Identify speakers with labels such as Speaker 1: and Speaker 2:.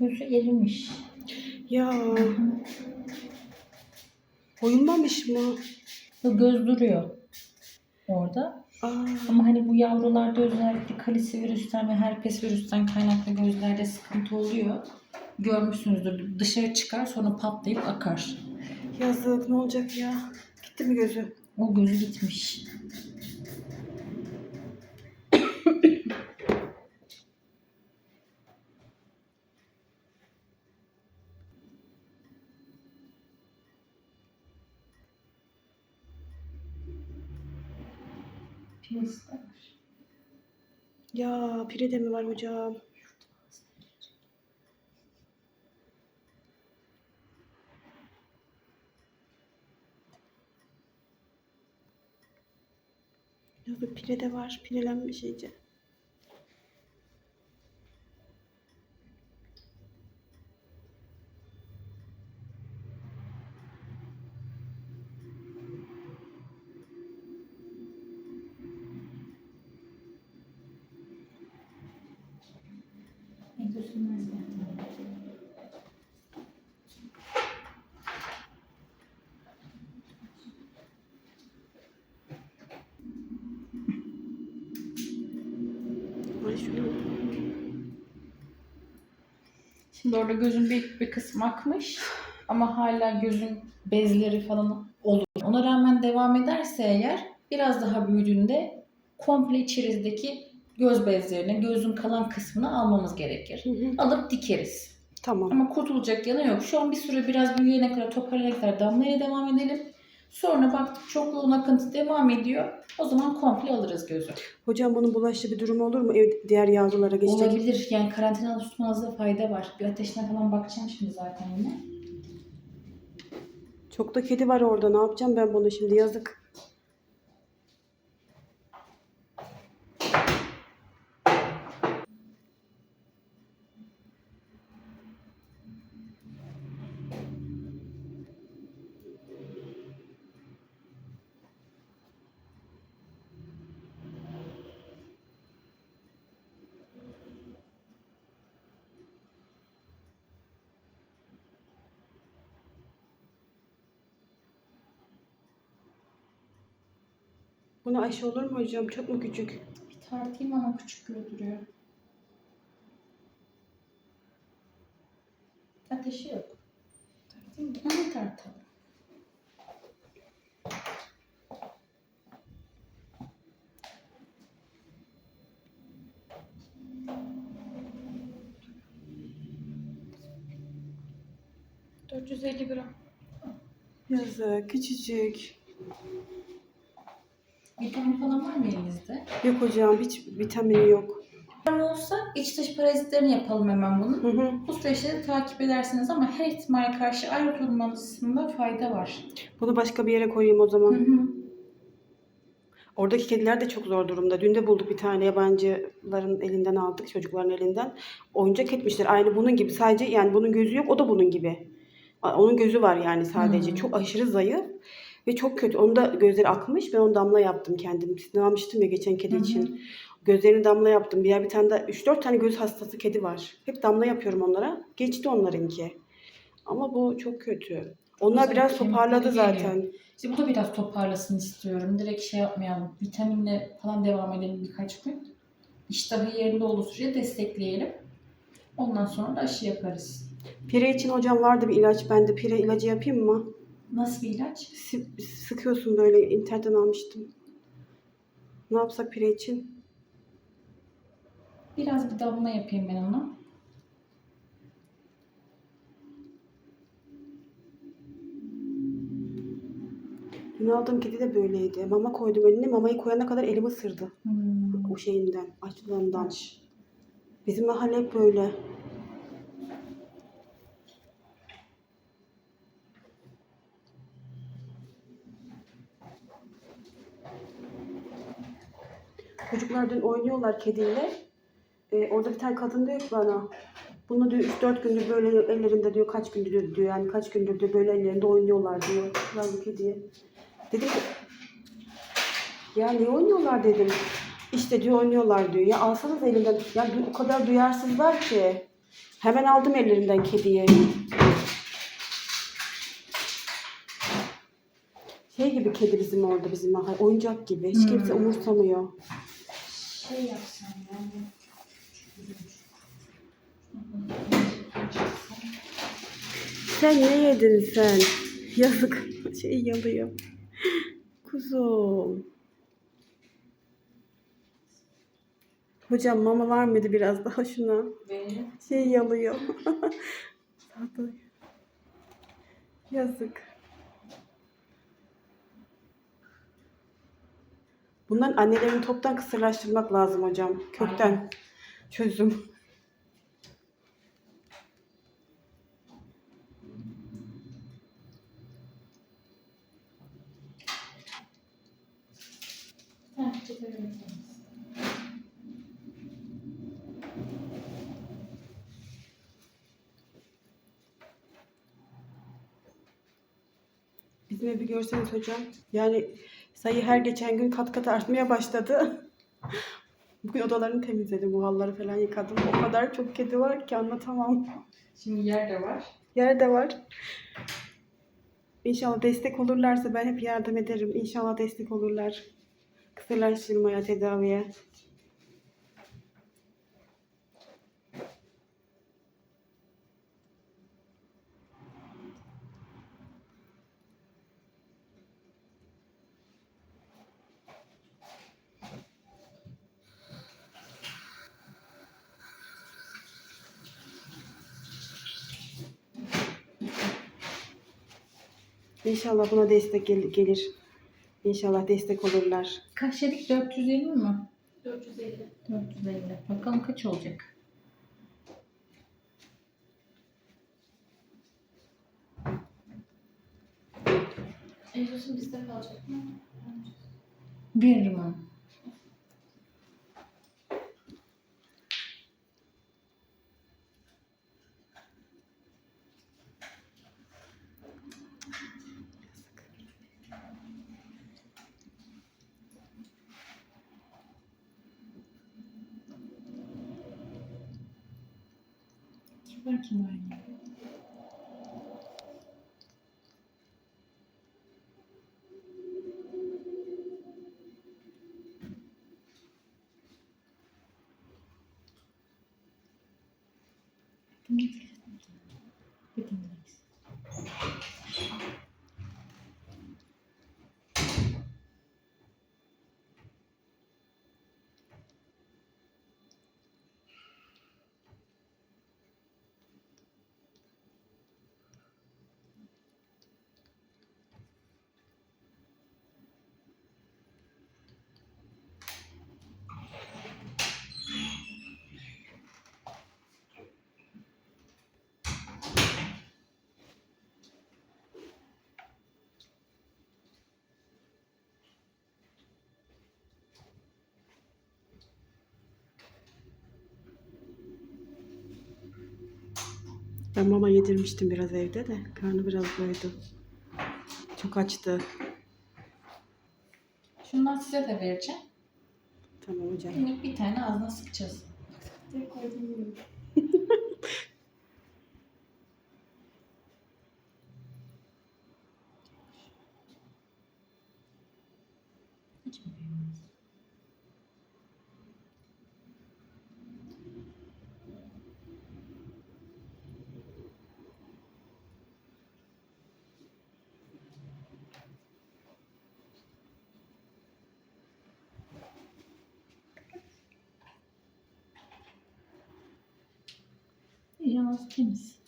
Speaker 1: Gözü erimiş.
Speaker 2: Ya. Oyulmamış mı?
Speaker 1: Bu göz duruyor orada.
Speaker 2: Aa,
Speaker 1: Ama hani bu yavrularda özellikle kalisi virüsten ve herpes virüsten kaynaklı gözlerde sıkıntı oluyor. Görmüşsünüzdür. Dışarı çıkar sonra patlayıp akar.
Speaker 2: yazık ne olacak ya? Gitti mi gözü?
Speaker 1: O gözü gitmiş. Piyasa da var.
Speaker 2: Ya pire de mi var hocam? Yazık pire de var. Pirelenmiş iyice. Şunu.
Speaker 1: Şimdi orada gözün büyük bir kısmı akmış ama hala gözün bezleri falan olur. Ona rağmen devam ederse eğer biraz daha büyüdüğünde komple içerizdeki göz bezlerini, gözün kalan kısmını almamız gerekir.
Speaker 2: Hı hı.
Speaker 1: Alıp dikeriz.
Speaker 2: Tamam.
Speaker 1: Ama kurtulacak yanı yok. Şu an bir süre biraz büyüyene kadar toparlayana kadar damlaya devam edelim. Sonra baktık çok yoğun akıntı devam ediyor. O zaman komple alırız gözü.
Speaker 2: Hocam bunun bulaşıcı bir durum olur mu? Ev diğer yavrulara geçecek.
Speaker 1: Olabilir. Yani karantina tutmanızda fayda var. Bir ateşine falan bakacağım şimdi zaten yine.
Speaker 2: Çok da kedi var orada. Ne yapacağım ben bunu şimdi? Yazık. Buna aşı olur mu hocam? Çok mu küçük?
Speaker 1: Bir tartayım ama küçük duruyor. Ateşi yok. Tartayım mı? Hemen tartalım. ...450 gram.
Speaker 2: Yazık. Küçücük.
Speaker 1: Vitamin falan var mı elinizde?
Speaker 2: Yok hocam. Hiç vitamini yok.
Speaker 1: Vitamin olsa iç dış parazitlerini yapalım hemen bunun.
Speaker 2: Hı hı.
Speaker 1: Bu süreçleri takip edersiniz ama her ihtimale karşı ayrı tutulmasında fayda var.
Speaker 2: Bunu başka bir yere koyayım o
Speaker 1: Hı
Speaker 2: zaman.
Speaker 1: hı.
Speaker 2: Oradaki kediler de çok zor durumda. Dün de bulduk bir tane yabancıların elinden aldık, çocukların elinden. Oyuncak etmişler. Aynı bunun gibi. Sadece yani bunun gözü yok, o da bunun gibi. Onun gözü var yani sadece. Çok aşırı zayıf ve çok kötü. Onun da gözleri akmış. Ben onu damla yaptım kendim. Ne almıştım ya geçen kedi
Speaker 1: Hı hı.
Speaker 2: için. Gözlerini damla yaptım. Diğer bir tane de 3-4 tane göz hastası kedi var. Hep damla yapıyorum onlara. Geçti onlarınki. Ama bu çok kötü. Onlar
Speaker 1: Özellikle
Speaker 2: biraz toparladı zaten.
Speaker 1: İşte bu da biraz toparlasın istiyorum. Direkt şey yapmayalım. Vitaminle falan devam edelim birkaç gün. İştahı yerinde olduğu sürece destekleyelim. Ondan sonra da aşı yaparız.
Speaker 2: Pire için hocam vardı bir ilaç. Ben de pire ilacı yapayım mı?
Speaker 1: Nasıl bir ilaç?
Speaker 2: Sı- sıkıyorsun böyle internetten almıştım. Ne yapsak pire için?
Speaker 1: Biraz bir damla yapayım ben ona.
Speaker 2: Dün aldığım kedi de böyleydi. Mama koydum önüne. Mamayı koyana kadar elimi ısırdı.
Speaker 1: Hmm.
Speaker 2: O şeyinden, açlığından. Bizim mahalle hep böyle. Çocuklar dün oynuyorlar kediyle. Ee, orada bir tane kadın diyor ki bana bunu diyor 3-4 gündür böyle ellerinde diyor kaç gündür diyor yani kaç gündür diyor böyle ellerinde oynuyorlar diyor. Yavru kediye. Dedim ki ya niye oynuyorlar dedim. İşte diyor oynuyorlar diyor. Ya alsanız elinden. Ya o kadar duyarsızlar ki. Hemen aldım ellerinden kediyi. Şey gibi kedi bizim orada bizim mahalle. Oyuncak gibi. Hiç kimse
Speaker 1: Hmm.
Speaker 2: umursamıyor.
Speaker 1: Şey yapsam yani.
Speaker 2: Sen ne yedin sen? Yazık. Şey yalıyor. Kuzum. Hocam mama var mıydı biraz daha şuna?
Speaker 1: Ve
Speaker 2: Şey yalıyor. Yazık. Bunların annelerini toptan kısırlaştırmak lazım hocam. Kökten.
Speaker 1: Aynen.
Speaker 2: Çözüm. Bizim evi görseniz hocam. Yani sayı her geçen gün kat kat artmaya başladı. Bugün odalarını temizledim. Bu halları falan yıkadım. O kadar çok kedi var ki anlatamam.
Speaker 1: Şimdi yer de var.
Speaker 2: Yer de var. İnşallah destek olurlarsa ben hep yardım ederim. İnşallah destek olurlar. Kısırlaştırmaya, tedaviye. İnşallah buna destek gel- gelir. İnşallah destek olurlar.
Speaker 1: Kaç dedik? 450 mi?
Speaker 3: 450.
Speaker 1: 450. Bakalım kaç olacak?
Speaker 3: Ezosun bizde kalacak mı?
Speaker 1: Bir mi? Kim kim var ya?
Speaker 2: Ben mama yedirmiştim biraz evde de. Karnı biraz doydu. Çok açtı.
Speaker 1: Şundan size de vereceğim.
Speaker 2: Tamam hocam.
Speaker 1: Minik bir tane ağzına sıkacağız.
Speaker 3: Tek koydum.
Speaker 1: Hiç mi büyümez? Yalnız temiz.